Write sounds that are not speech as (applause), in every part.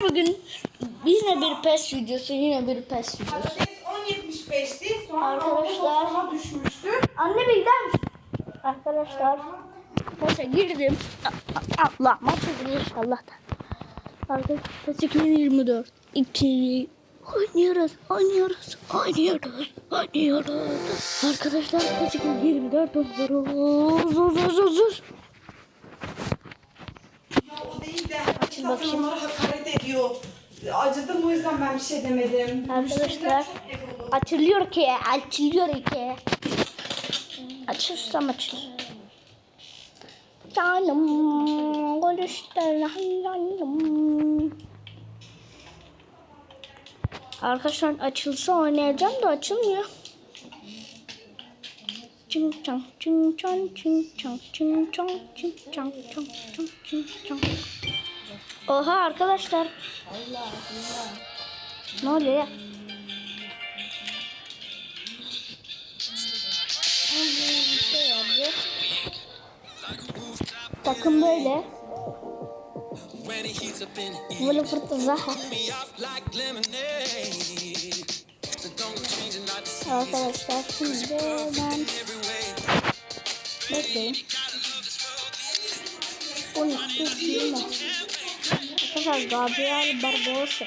Bugün yine bir PES videosu, yine bir PES videosu. Patates 10.75'ti. Sonra Arkadaşlar. Arkadaşlar. düşmüştü. Anne bir gider misin? Arkadaşlar, maça girdim. A- a- Allah, maça girdim inşallah da. Arkadaşlar, 2024. İkili. Oynuyoruz, oynuyoruz, oynuyoruz, oynuyoruz. Arkadaşlar, 2024 oynuyoruz. Zor, zor, zor, zor. O değil de Açın bakayım. onlara hakaret ediyor. Acıdım o yüzden ben bir şey demedim. Arkadaşlar açılıyor ki açılıyor ki. Açılsam açılır. Canım konuşlar canım. Arkadaşlar açılsa oynayacağım da açılmıyor. Çing çang çing çang çing çang çing çang çing çang çang çang çing çang. Oha arkadaşlar. Ne oluyor ya? Takım böyle. Böyle fırtı zaha. Arkadaşlar şimdi ben bekleyin. Bunu silme. Arkadaşlar Gabriel Barbosa.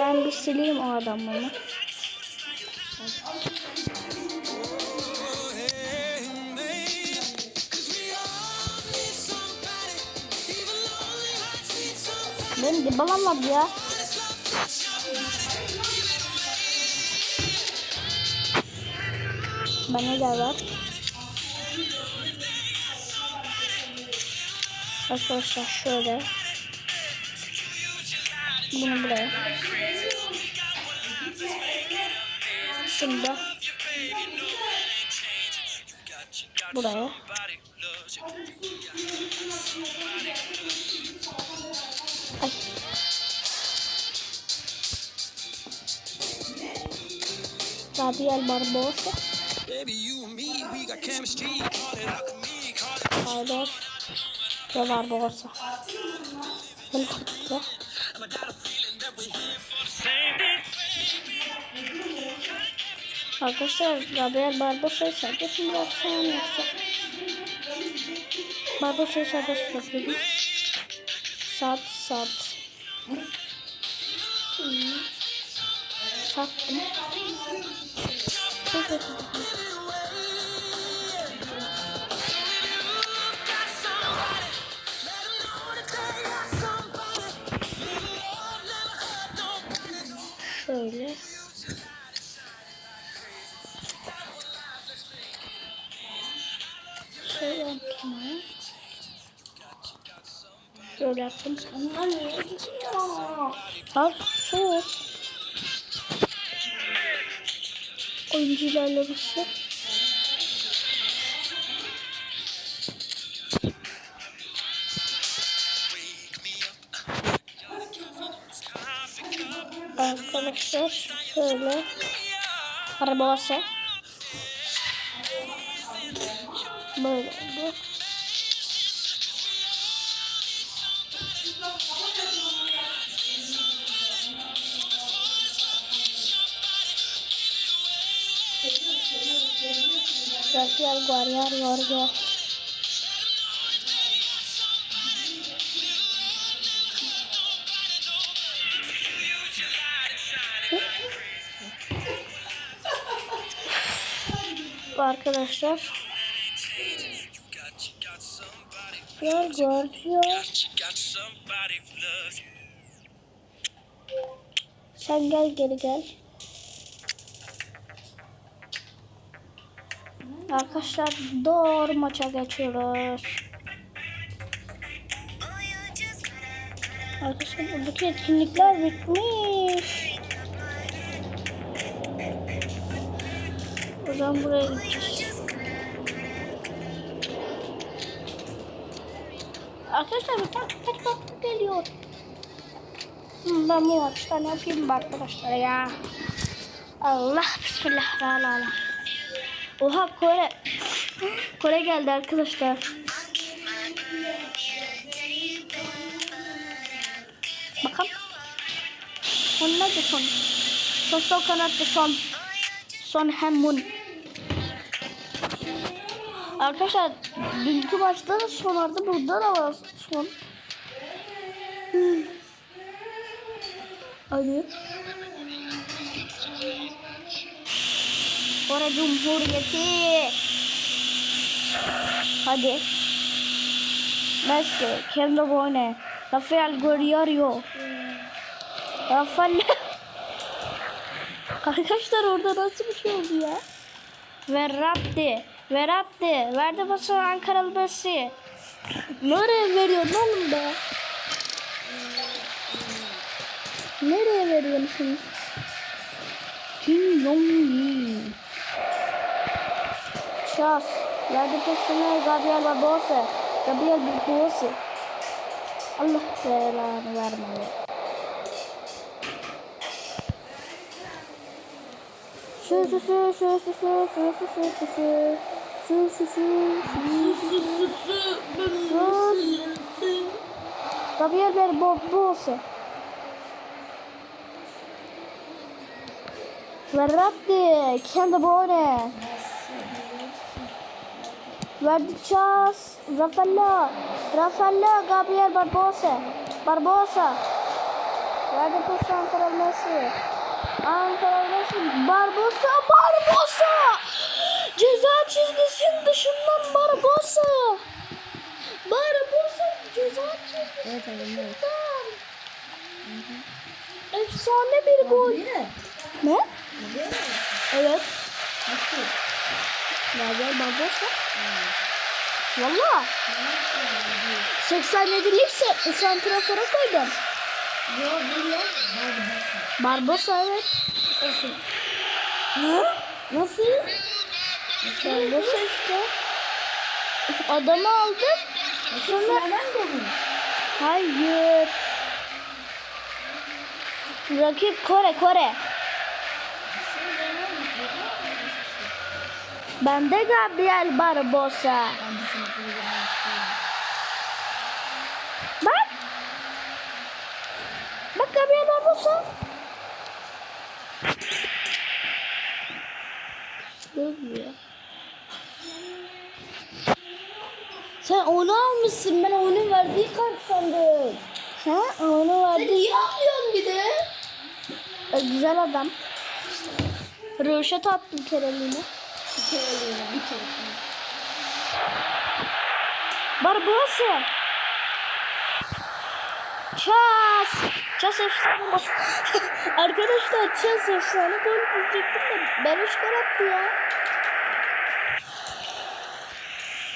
Ben bir sileyim o adamı. Benim var ya. Bana da var. Arkadaşlar şöyle. Bunu buraya. Şimdi buraya. Ay. Gabriel Barbosa. Pardon. Ve Barbosa. Bunu tuttu. Arkadaşlar Gabriel Barbosa'yı serbest mi bıraksam yoksa Barbosa'yı serbest bırakıyorum. Sat sat. Hmm. Sattım. Şöyle. Şöyle yaptım. Ama niye gidiyor? Al sus. Oyuncu ilerlemesi. Arkadaşlar şöyle arabası böyle oldu. Gracias, guardar, guardar. Arkadaşlar. Got somebody who loves you. Sen gel geri gel. Arkadaşlar doğru maça geçiyoruz. Arkadaşlar buradaki etkinlikler bitmiş. O zaman buraya gideceğiz. Arkadaşlar bir tane kaç baktık geliyor. Hmm, Ben bu maçta ne yapayım arkadaşlar ya. Allah bismillah la la la. Oha Kore. Kore geldi arkadaşlar. Bakalım. Son nerede son? Son sol kanatta son. Son Hemun. Arkadaşlar dünkü maçta da son vardı. Burada da var son. Hadi. Kore Cumhuriyeti. Hadi. Messi, Kevin De Bruyne, Rafael Guerrero. Rafael. Arkadaşlar orada nasıl bir şey oldu ya? Verratti, Verratti, verdi pası Ankaralı Messi. Nereye veriyorsun oğlum be? Nereye veriyorsun? Kim Jong-un. Şans. Verdi pasını Gabriel Barbosa. Gabriel Barbosa. Allah belanı vermeye. Şu şu şu şu şu şu şu şu şu şu şu şu şu şu şu Gabriel Barbosa. Verratti, kendi Bone. Verdi Chas, Rafaela, Rafaela, Gabriel Barbosa, Barbosa. Verdi pas Ankara Messi. Ankara Messi, Barbosa, Barbosa. Ceza çizgisinin dışından Barbosa. Barbosa ceza çizgisinden. Efsane bir gol. Ne? Evet. Gabriel Barbosa. Valla. 87'lik se santrafora koydum. Barbosa evet. Ne? Nasıl? Barbosa işte. Adamı aldım. Sonra... Hayır. Rakip Kore Kore. Bende Gabriel Barbosa. Bak. Bak Gabriel Barbosa. Görmüyor. Sen onu almışsın. Ben onun verdiği kart sandım. Ha? Onu verdi. Niye alıyorsun bir de? E, güzel adam. Röşet attım kereliğine. Bir kere alıyorum bir kere. Barbosa. Ças. Ças efsane bak. (laughs) Arkadaşlar Ças efsane gol diyecektim de beleş gol attı ya.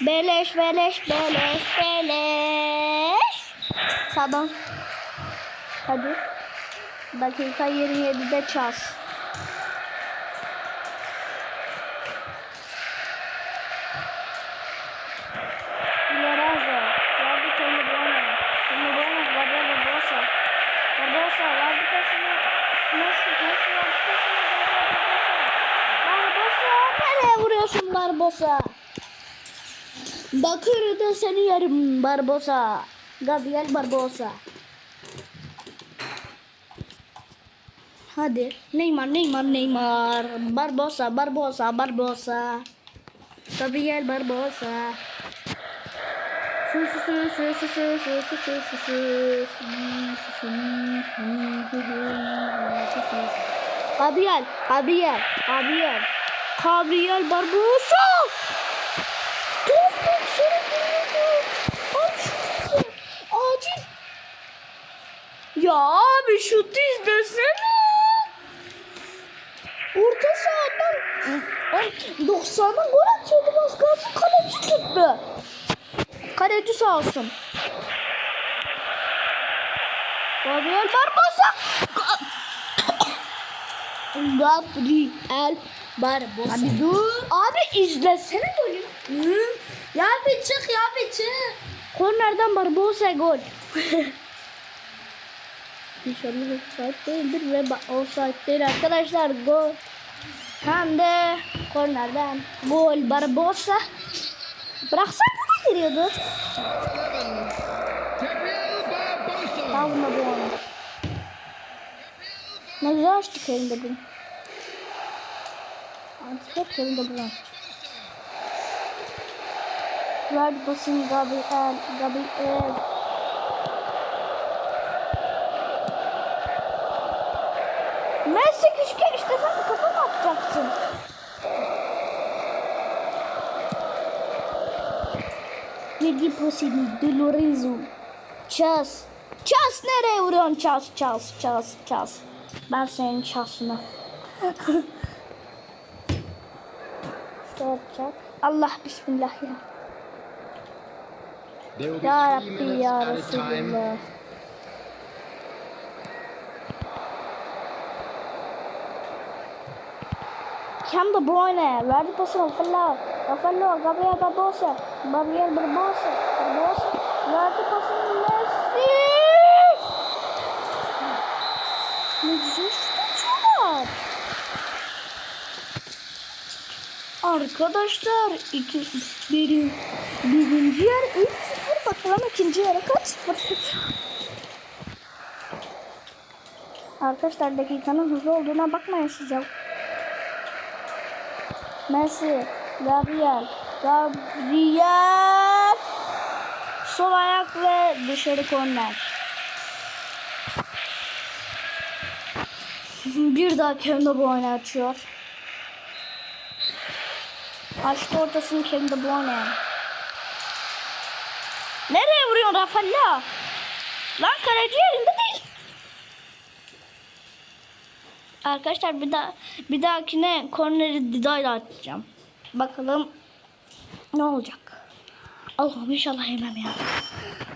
Beleş beleş beleş beleş. Sağdan. Hadi. Dakika 27'de Ças. Barbosa. Bakır'da seni yerim Barbosa. Gabriel Barbosa. Hadi. Neymar, Neymar, Neymar. Barbosa, Barbosa, Barbosa. Gabriel Barbosa. Gabriel, Gabriel, Gabriel. Gabriel Barbosa. Ya abi şut izlesene. Orta sahadan 90'a gol atıyordu. Az kalsın kaleci tuttu. Kaleci sağ olsun. Gabriel Barbosa. Gabriel Barbosa. Abi dur. Abi izlesene golü. Hı? Ya bir çık ya bir çık. Kornerden Barbosa gol. (laughs) İnşallah offside değildir ve offside değil arkadaşlar gol. Hem de kornerden gol Barbosa. Bıraksan ne giriyordu? Kalmadı onu. Ne güzel açtık elinde bunu. Artık hep elinde bunu. Ver basın Gabriel, Gabriel. Messi küçükken işte sen kafa mı atacaksın? Vergi pasini de Lorenzo. Ças. Ças nereye vuruyorsun? Ças, ças, ças, ças. Ben senin (laughs) yapacak. Allah bismillah ya. Ya Rabbi ya. Resulullah. De Bruyne, verdi pası Rafael, Rafael, Gabriel Barbosa, Gabriel Barbosa, Barbosa, verdi pası Messi. Ne güzel şut atıyorlar. Arkadaşlar iki, birin, birinci yer 3-0 bakalım ikinci yere kaç sıfır. Arkadaşlar dakikanın hızlı olduğuna bakmayın size. Messi, Gabriel, Gabriel. Sol ayak ve dışarı korner. (laughs) Bir daha Kevin De Bruyne açıyor. Açtı ortasını Kevin De Bruyne. Nereye vuruyorsun Rafaela? Lan kaleci yerinde değil. Arkadaşlar bir daha bir dahakine korneri Dida'yla atacağım. Bakalım ne olacak. Allah'ım inşallah yemem ya.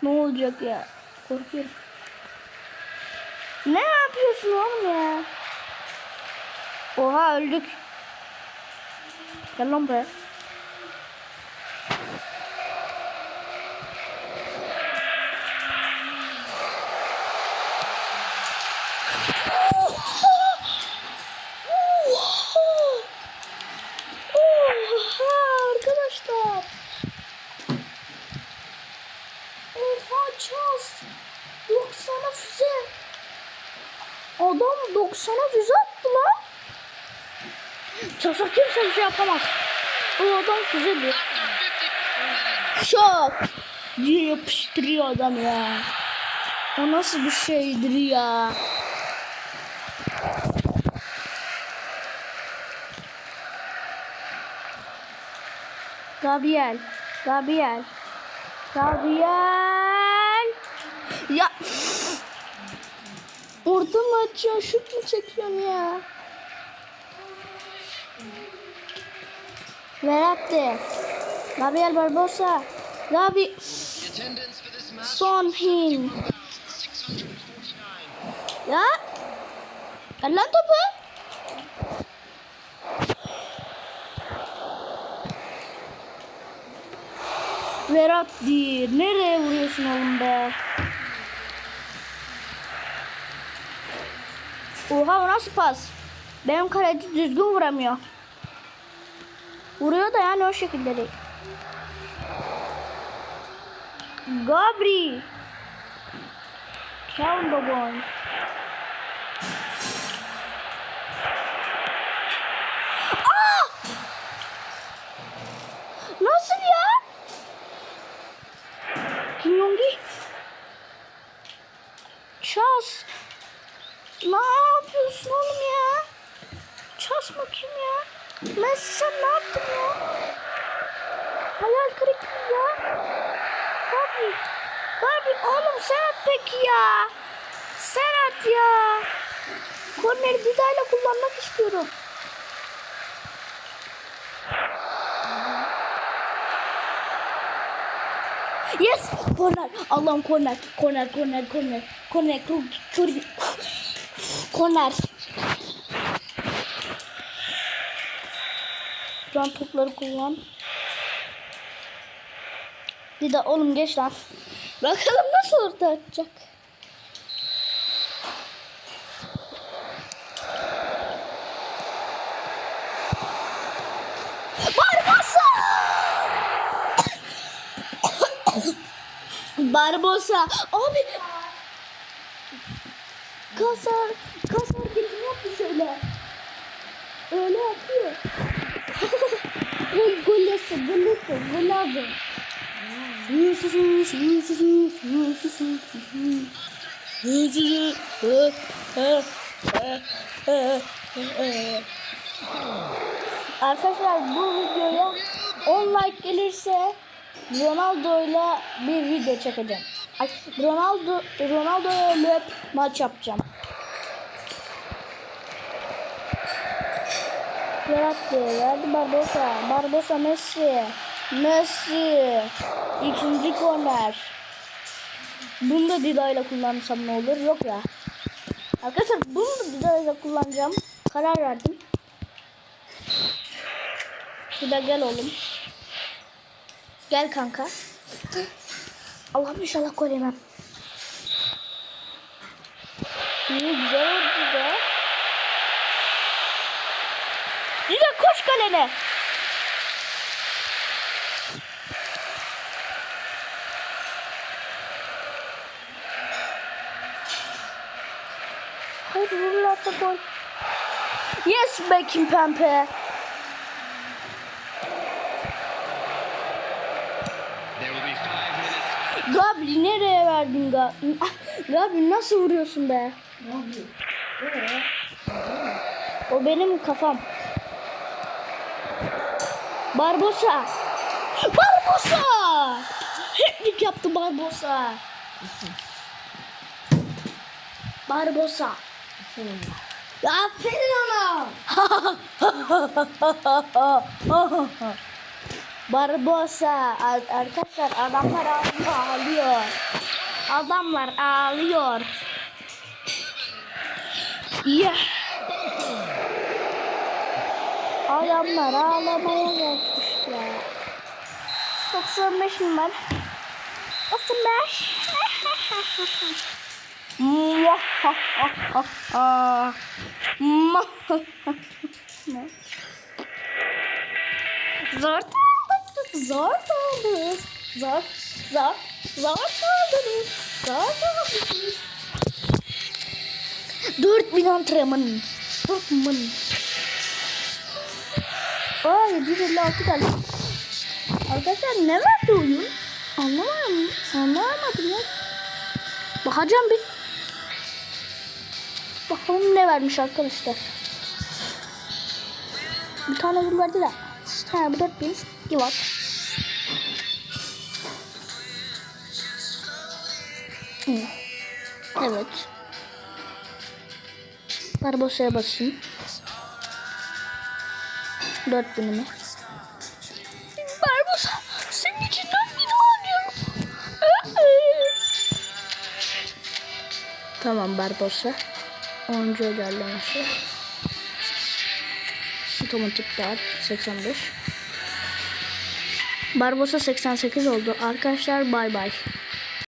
Ne olacak ya? Korkuyorum. Ne yapıyorsun oğlum ya? Oha öldük. Gel lan buraya. Oha arkadaşlar. Oha Charles. 90'a füze. Adam 90'a füze attı lan. Charles'a kimse bir şey yapamaz. O adam füze diyor. Şok. Diye yapıştırıyor adam ya. O nasıl bir şeydir ya? Gabriel. Gabriel. Gabriel. Ya. Orta mı açıyorsun? Şut mu çekiyorsun ya? Verratti. Gabriel Barbosa. Gabi. Son Hin. 649. Ya. Ver lan topu. Verratti. Nereye vuruyorsun oğlum be? Oha o nasıl pas? Benim kaleci düzgün vuramıyor. Vuruyor da yani o şekilde değil. Gabri. Bruyne. Aa! Nasıl ya? Kim Yongi? Çaz. Ne yapıyorsun oğlum ya? Çaz bakayım ya. Messi sen ne yaptın ya? Hayal kırıklığı ya. Gabi. Gabi oğlum sen at peki ya. Sen at ya. Korneri Dida'yla kullanmak istiyorum. Yes! Korner. Allah'ım korner. Korner, korner, korner. Korner, korner. Korner. Şu an topları kullan. De oğlum geç lan. Bakalım nasıl orta atacak. Barbosa! Barbosa. Abi. Kasar, kasar geçim yaptı şöyle. Öyle yapıyor. Gol, gol yesin, gol yesin, gol lazım. Arkadaşlar bu videoya 10 like gelirse Ronaldo'yla bir video çekeceğim. Ay, Ronaldo Ronaldo'ya löp maç yapacağım. Yarattı. Verdi Barbosa. Barbosa Messi. Messi. İkinci korner. Bunu da Dida ile kullansam ne olur? Yok ya. Arkadaşlar bunu da Dida ile kullanacağım. Karar verdim. Dida gel oğlum. Gel kanka. Allah'ım inşallah gol yemem. İyi güzel oldu Dida. Dida koş kalene. Hayır vururlarsa gol. Yes be Kimpembe. Gabri nereye verdin Gabri? Gabri nasıl vuruyorsun be? O benim kafam. Barbosa. Barbosa. Heplik yaptı Barbosa. Barbosa. Aferin ona. (laughs) Barbosa. Ar- Arkadaşlar adamlar ağlıyor. Adamlar ağlıyor. Yeah. Adamlar ağlamaya geçmişler. 95 numara. 95. Zor aldınız, zor aldınız, zor, zor, zor aldınız, zor aldınız. 4000 antrenman, 4000. Aa 756 tane. Arkadaşlar ne verdi oyun? Anlamadım, anlamadım ya. Bakacağım bir. Bakalım ne vermiş arkadaşlar. Bir tane gül verdi de. Ha bu 4000. Give up. Evet. Barbosa'ya basayım. 4000 mi? Barbosa senin için 4000'imi alıyorum. tamam Barbosa. 10. ilerlemesi. Otomatik dağıt 85. Barbosa 88 oldu. Arkadaşlar bay bay.